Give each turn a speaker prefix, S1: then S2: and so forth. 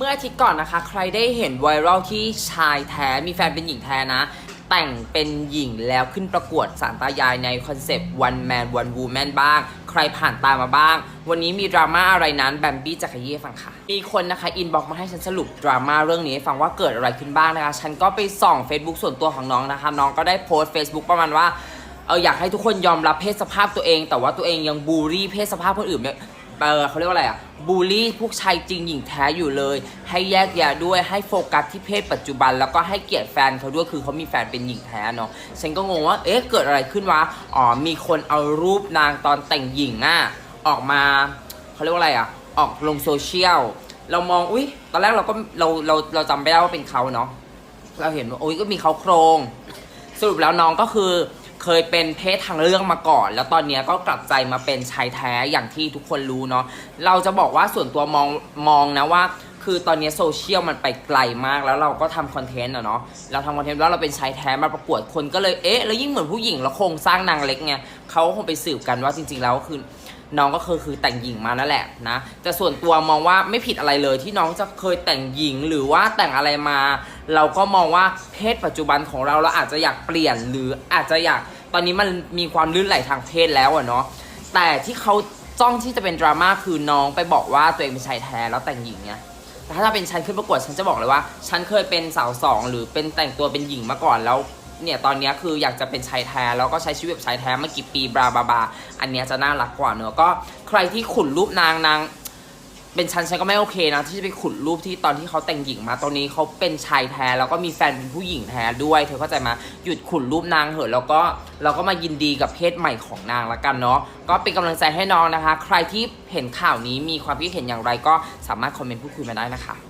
S1: เมื่ออาทิตย์ก่อนนะคะ ใครได้เห็นไวรัลที่ชายแท้มีแฟนเป็นหญิงแท้นะ แต่งเป็นหญิงแล้วขึ้นประกวดสารตายายในคอนเซปต์ one man one woman บ้าง ใครผ่านตามมาบ้าง วันนี้มีดราม่าอะไรนั้นแบมบี้จะขยี้ฟังค่ะ มีคนนะคะ อินบ็อกมาให้ฉันสรุปดราม่าเรื่องนี้ให้ฟังว่าเกิดอะไรขึ้นบ้างนะคะ ฉันก็ไปส่อง Facebook ส่วนตัวของน้องนะคะ น้องก็ได้โพสต์ Facebook ประมาณว่าเอออยากให้ทุกคนยอมรับเพศสภาพตัวเอง แต่ว่าตัวเองยังบูลลี่เพศสภาพคนอื่น เออเขาเรียกว่าอะไรอะบูลลี่พวกชายจริงหญิงแท้อยู่เลย ให้แยกแยะด้วยให้โฟกัสที่เพศปัจจุบัน แล้วก็ให้เกียรติแฟนเขาด้วยคือเขามีแฟนเป็นหญิงแท้เนาะฉันก็งงว่าเอ๊ะเกิดอะไรขึ้นวะอ๋อมีคนเอารูปนางตอนแต่งหญิงอะออกมาเขาเรียกว่าอะไรอะออกลงโซเชียลเรามองอุ้ยตอนแรกเราก็เราเราเราจำไม่ได้ว่าเป็นเขาเนาะเราเห็นว่าอุ้ยก็มีเขาโครง สรุปแล้วน้องก็คือ เคยเป็นเพศทางเลือกมาก่อน แล้วตอนนี้ก็กลับใจมาเป็นชายแท้อย่างที่ทุกคนรู้เนาะเราจะบอกว่าส่วนตัวมองมองนะว่า คือตอนนี้โซเชียลมันไปไกลมากแล้วเราก็ทำคอนเทนต์อะเนาะเราทำคอนเทนต์แล้วเราเป็นชายแท้มาประกวดคนก็เลยเอ๊ะแล้วยิ่งเหมือนผู้หญิงแล้วโครงสร้างนางเล็กไงเขาคงไปสืบกันว่าจริง ๆ แล้วคือน้องก็คือคือแต่งหญิงมานั่นแหละนะแต่ส่วนตัวมองว่าไม่ผิดอะไรเลยที่น้องจะเคยแต่งหญิงหรือว่าแต่งอะไรมา เราก็มองว่าเพศปัจจุบันของเราเราอาจจะอยากเปลี่ยนหรืออาจจะอยาก ตอนนี้มันมีความลื่นไหลทางเพศแล้วอะเนาะแต่ที่เขาจ้องที่จะเป็นดราม่าคือน้องไปบอกว่าตัวเองเป็นชายแท้แล้วแต่งหญิงไงแต่ถ้าเป็นฉันขึ้นประกวดฉันจะบอกเลยว่า ฉันเคยเป็นสาวสองหรือเป็นแต่งตัวเป็นหญิงมาก่อนแล้วเนี่ยตอนนี้คืออยากจะเป็นชายแท้แล้วก็ใช้ชีวิตแบบชายแท้มากี่ปีบราบาบาอันเนี้ยจะน่ารักกว่าเนอะก็ใครที่ขุนรูปนางนาง เป็นฉันฉันก็ไม่โอเคนะ ที่จะไปขุดรูปที่ตอนที่เขาแต่งหญิงมาตอนนี้เขาเป็นชายแท้แล้วก็มีแฟนเป็นผู้หญิงแท้ด้วย เธอเข้าใจมาหยุดขุดรูปนางเถอะแล้วก็เราก็มายินดีกับเพศใหม่ของนางละกันเนาะก็เป็นกำลังใจให้น้องนะคะ ใครที่เห็นข่าวนี้มีความคิดเห็นอย่างไรก็สามารถคอมเมนต์พูดคุยมาได้นะคะ